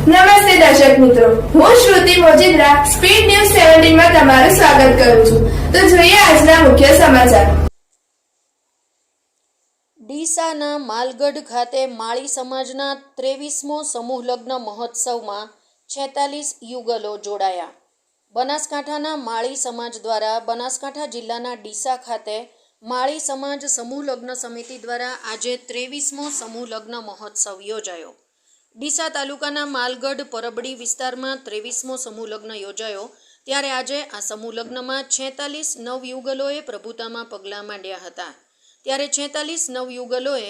નમસ્તે દર્શક મિત્રો. હું શ્રુતિ મોજીદ્રા, સ્પીડ ન્યૂઝ સેવન્ટીનમાં તમારું સ્વાગત કરું છું. તો જોઈએ આજના મુખ્ય સમાચાર. ડીસાના માલગઢ ખાતે માળી સમાજના ત્રેવીસમો સમૂહ લગ્ન મહોત્સવમાં છેતાલીસ યુગલો જોડાયા. બનાસકાંઠાના માળી સમાજ દ્વારા બનાસકાંઠા જિલ્લાના ડીસા ખાતે માળી સમાજ સમૂહ લગ્ન સમિતિ દ્વારા આજે ત્રેવીસમો સમૂહ લગ્ન મહોત્સવ યોજાયો. ડીસા તાલુકાના માલગઢ પરબડી વિસ્તારમાં ત્રેવીસમો સમૂહ લગ્ન યોજાયો. ત્યારે આજે આ સમૂહ લગ્નમાં છેતાલીસ નવયુગલોએ પ્રભુતામાં પગલાં માંડ્યા હતા. ત્યારે છેતાલીસ નવયુગલોએ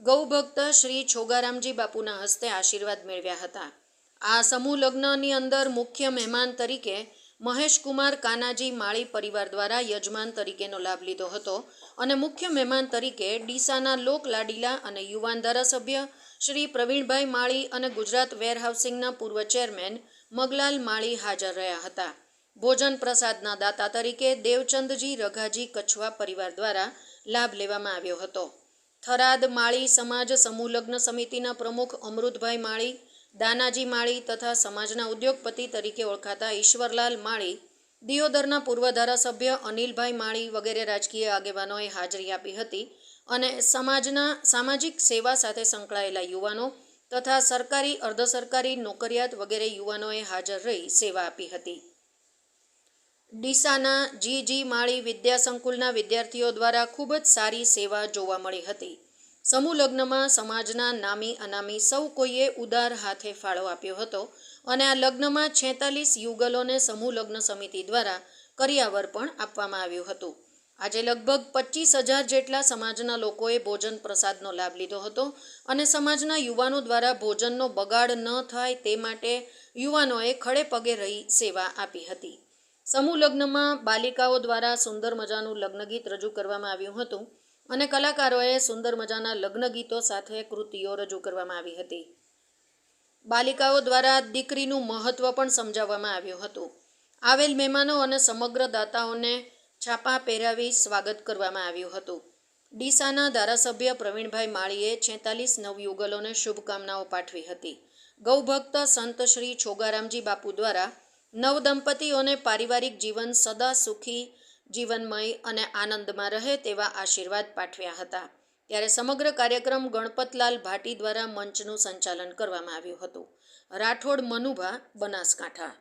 ગૌભક્ત શ્રી છોગારામજી બાપુના હસ્તે આશીર્વાદ મેળવ્યા હતા. આ સમૂહ લગ્નની અંદર મુખ્ય મહેમાન તરીકે મહેશકુમાર કાનાજી માળી પરિવાર દ્વારા યજમાન તરીકેનો લાભ લીધો હતો અને મુખ્ય મહેમાન તરીકે ડીસાના લોક લાડીલા અને યુવાન ધારાસભ્ય શ્રી પ્રવીણભાઈ માળી અને ગુજરાત વેરહાઉસિંગના પૂર્વ ચેરમેન મગલાલ માળી હાજર રહ્યા હતા. ભોજન પ્રસાદના દાતા તરીકે દેવચંદજી રઘાજી કછવા પરિવાર દ્વારા લાભ લેવામાં આવ્યો હતો. થરાદ માળી સમાજ સમૂહ લગ્ન સમિતિના પ્રમુખ અમૃતભાઈ માળી, દાનાજી માળી તથા સમાજના ઉદ્યોગપતિ તરીકે ઓળખાતા ઈશ્વરલાલ માળી, દિયોદરના પૂર્વ ધારાસભ્ય અનિલભાઈ માળી વગેરે રાજકીય આગેવાનોએ હાજરી આપી હતી. અને સમાજના, સામાજિક સેવા સાથે સંકળાયેલા યુવાનો તથા સરકારી અર્ધ સરકારી નોકરિયાત વગેરે યુવાનોએ હાજર રહી સેવા આપી હતી. ડીસાના જી જી માળી વિદ્યા સંકુલના વિદ્યાર્થીઓ દ્વારા ખૂબ જ સારી સેવા જોવા મળી હતી. સમૂહ લગ્નમાં સમાજના નામી અનામી સૌ કોઈએ ઉદાર હાથે ફાળો આપ્યો હતો અને આ લગ્નમાં છેતાલીસ યુગલોને સમૂહ લગ્ન સમિતિ દ્વારા કરિયાવર પણ આપવામાં આવ્યું હતું. આજે લગભગ પચીસ હજાર જેટલા સમાજના લોકોએ ભોજન પ્રસાદનો લાભ લીધો હતો અને સમાજના યુવાનો દ્વારા ભોજનનો બગાડ ન થાય તે માટે યુવાનોએ ખડે પગે રહી સેવા આપી હતી. સમૂહ લગ્નમાં બાલિકાઓ દ્વારા સુંદર મજાનું લગ્ન ગીત રજૂ કરવામાં આવ્યું હતું અને કલાકારોએ સુંદર મજાના લગ્ન ગીતો સાથે કૃતિઓ રજૂ કરવામાં આવી હતી. બાલિકાઓ દ્વારા દીકરીનું મહત્વ પણ સમજાવવામાં આવ્યું હતું. આવેલ મહેમાનો અને સમગ્ર દાતાઓને છાપા પહેરાવી સ્વાગત કરવામાં આવ્યું હતું. ડીસાના ધારાસભ્ય પ્રવીણભાઈ માળીએ છેતાલીસ નવયુગલોને શુભકામનાઓ પાઠવી હતી. ગૌભક્ત સંત શ્રી છોગારામજી બાપુ દ્વારા નવદંપતીઓને પારિવારિક જીવન સદા સુખી, જીવનમય અને આનંદમાં રહે તેવા આશીર્વાદ પાઠવ્યા હતા. ત્યારે સમગ્ર કાર્યક્રમ ગણપતલાલ ભાટી દ્વારા મંચનું સંચાલન કરવામાં આવ્યું હતું. રાઠોડ મનુભા, બનાસકાંઠા.